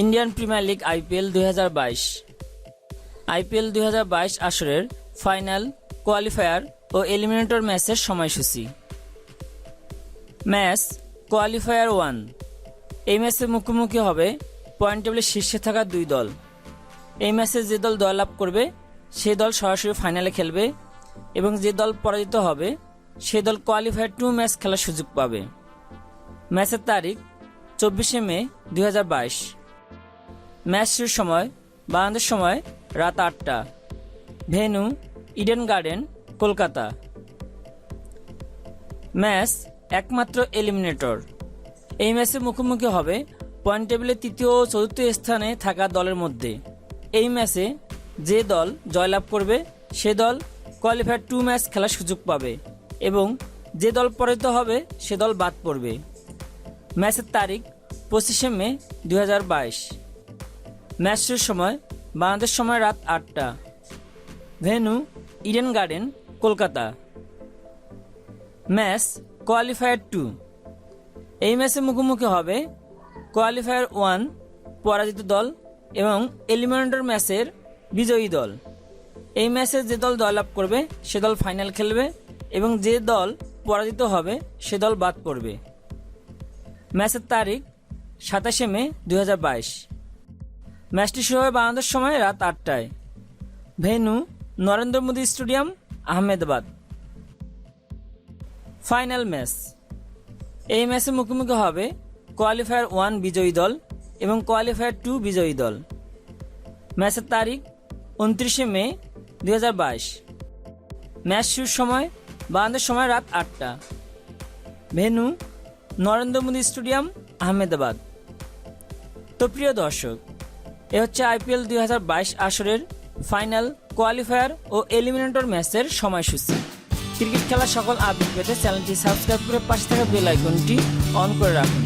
Indian premier league IPL দুই IPL দুই হাজার বাইশ আসরের ফাইনাল, কোয়ালিফায়ার ও এলিমিনেটর ম্যাচের সময়সূচি। Match qualifier one. এই ম্যাচে মুখোমুখি হবে পয়েন্ট টেবিলের শীর্ষে থাকা দুই দল। এই ম্যাচে যে দল জয়লাভ করবে, সে দল সরাসরি ফাইনালে খেলবে এবং যে দল পরাজিত হবে, সে দল কোয়ালিফায়ার টু ম্যাচ খেলার সুযোগ পাবে। ম্যাচের তারিখ চব্বিশে মে দু হাজার বাইশ। ম্যাচ শুরুর সময় বাংলাদেশ সময়, রাত আটটা। Venue Eden garden, Kolkata. Match একমাত্র এলিমিনেটর। এই ম্যাচে মুখোমুখি হবে পয়েন্ট টেবিলের তৃতীয় ও চতুর্থ স্থানে থাকা দলের মধ্যে। এই ম্যাচে যে দল জয়লাভ করবে, সে দল কোয়ালিফায়ার টু ম্যাচ খেলার সুযোগ পাবে এবং যে দল পরাজিত হবে, সে দল বাদ পড়বে। ম্যাচের তারিখ পঁচিশে মে দু হাজার বাইশ। ম্যাচ শুরুর সময় বাংলাদেশ সময় রাত আটটা। Venue, Eden garden, Kolkata. Match, qualifier two. এই ম্যাচে মুখোমুখি হবে কোয়ালিফায়ার ওয়ান, পরাজিত দল এবং এলিমিনেটর ম্যাচের বিজয়ী দল। এই ম্যাচে যে দল জয়লাভ করবে, সে দল ফাইনাল খেলবে এবং যে দল পরাজিত হবে, সে দল বাদ পড়বে। ম্যাচের তারিখ সাতাশে মে দু হাজার বাইশ। ম্যাচটি শুরু হবে বাংলাদেশ সময় রাত আটটায়। Venue, Narendra Modi stadium, Ahmedabad. Final match. এই ম্যাচে মুখোমুখি হবে কোয়ালিফায়ার ওয়ান বিজয়ী দল এবং কোয়ালিফায়ার টু বিজয়ী দল। ম্যাচের তারিখ উনত্রিশে মে দু হাজার বাইশ। ম্যাচ শুরুর সময় বাংলাদেশ সময় রাত আটটা। Venue, Narendra Modi stadium, Ahmedabad. তো প্রিয় দর্শক এ হচ্ছে আইপিএল দুই হাজার বাইশ আসরের ফাইনাল কোয়ালিফায়ার ও এলিমিনেটর ম্যাচের সময়সূচি। ক্রিকেট খেলার সকল আপডেট পেতে চ্যানেলটি সাবস্ক্রাইব করে পাশে থাকা বেল আইকনটি অন করে রাখুন।